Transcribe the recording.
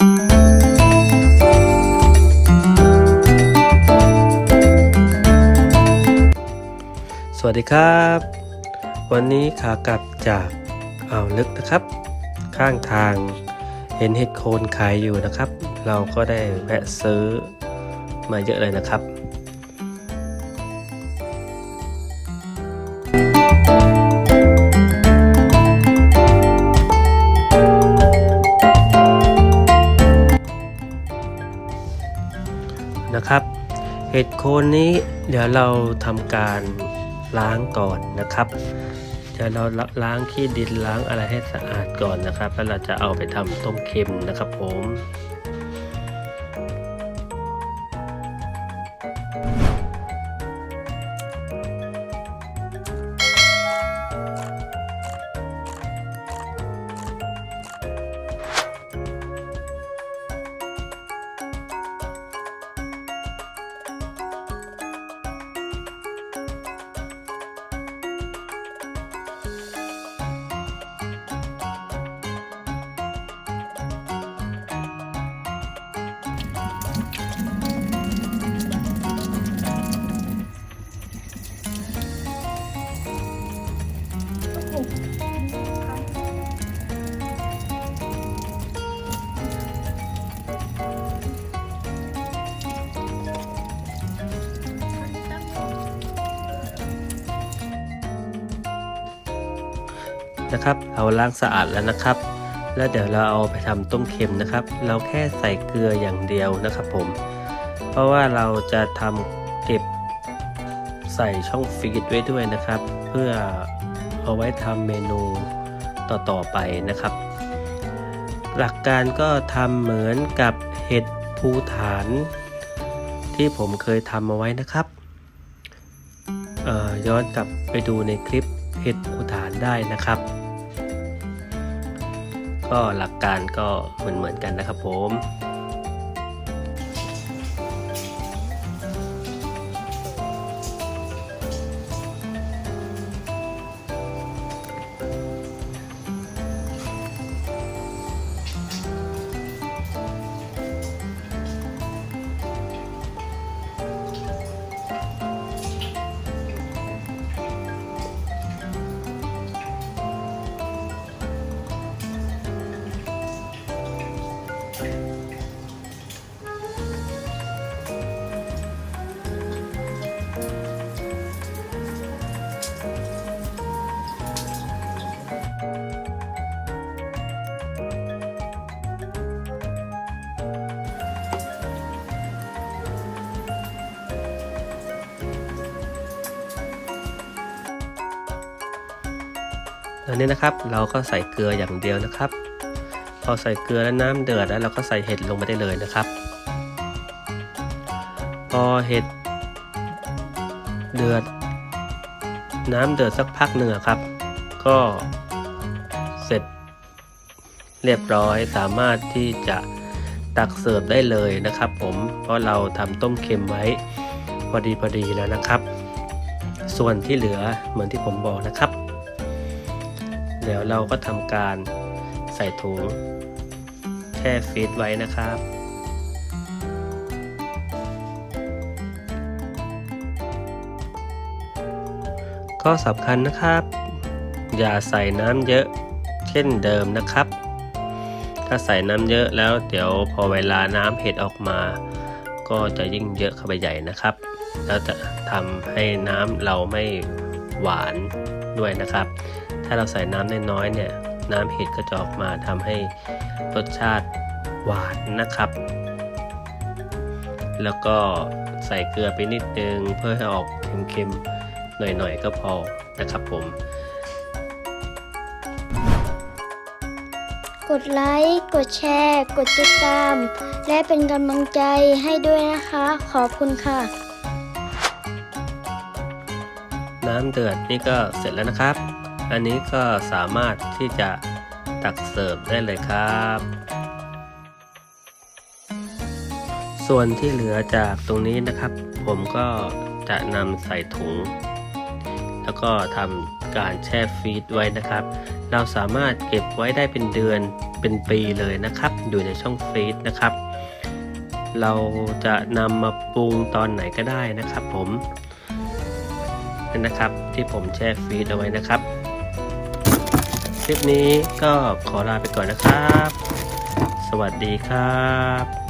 สวัสดีครับ วันนี้ขากลับจากอ่าวลึกนะครับ ข้างทางเห็นเห็ดโคนขายอยู่นะครับ เราก็ได้แวะซื้อมาเยอะเลยนะครับ นะครับ เห็ดโคนนี้เดี๋ยวเราทำการล้างก่อนนะครับ เดี๋ยวเราล้างขี้ดินล้างอะไรให้สะอาดก่อนนะครับ แล้วเราจะเอาไปทำต้มเค็มนะครับผม นะครับเราล้างสะอาดแล้วนะครับ แล้วเดี๋ยวเราเอาไปทำต้มเค็มนะครับ เราแค่ใส่เกลืออย่างเดียวนะครับผม เพราะว่าเราจะทำเก็บใส่ช่องฟรีดไว้ด้วยนะครับ เพื่อ เอาไว้ทำเมนูต่อๆไปนะครับ หลักการก็ทำเหมือนกับเห็ดภูฐาน ที่ผมเคยทำเอาไว้นะครับย้อนกลับไปดูในคลิปเห็ดภูฐานได้นะครับ ก็หลักการก็เหมือนเหมือนๆกันนะครับผม อันนี้นะครับเราก็ใส่เกลืออย่างเดียวนะครับ พอใส่เกลือแล้วน้ำเดือดแล้วเราก็ใส่เห็ดลงไปได้เลยนะครับ พอเห็ดเดือด น้ำเดือดสักพักหนึ่งครับ ก็เสร็จเรียบร้อยสามารถที่จะตักเสิร์ฟได้เลยนะครับผมเพราะเราทำต้มเค็มไว้พอดีพอดีแล้วนะครับ ส่วนที่เหลือเหมือนที่ผมบอกนะครับ เดี๋ยวเราก็ทำการใส่ถุงแช่ฟรีซไว้นะครับก็สำคัญนะครับ อย่าใส่น้ำเยอะเช่นเดิมนะครับ ถ้าใส่น้ำเยอะแล้วเดี๋ยวพอเวลาน้ำเห็ดออกมา ก็จะยิ่งเยอะเข้าไปใหญ่นะครับ แล้วจะทำให้น้ำเราไม่ หวานด้วยนะครับ ถ้าเราใส่น้ำน้อยๆเนี่ยน้ำเห็ดก็จะออกมาทำให้รสชาติหวานนะครับ แล้วก็ใส่เกลือไปนิดนึงเพื่อให้ออกเค็มๆหน่อยๆก็พอนะครับผม กดไลค์ กดแชร์ กดติดตาม และเป็นกำลังใจให้ด้วยนะคะ ขอบคุณค่ะ น้ำเดือดนี่ก็เสร็จแล้วนะครับ อันนี้ก็สามารถที่จะตักเสิร์ฟได้เลยครับ ส่วนที่เหลือจากตรงนี้นะครับ ผมก็จะนำใส่ถุง แล้วก็ทำการแช่ฟรีซไว้นะครับ เราสามารถเก็บไว้ได้เป็นเดือนเป็นปีเลยนะครับ อยู่ในช่องฟรีซนะครับ เราจะนำมาปรุงตอนไหนก็ได้นะครับผม นะครับ ที่ผมแช่ฟรีดเอาไว้นะครับ คลิปนี้ก็ขอลาไปก่อนนะครับ สวัสดีครับ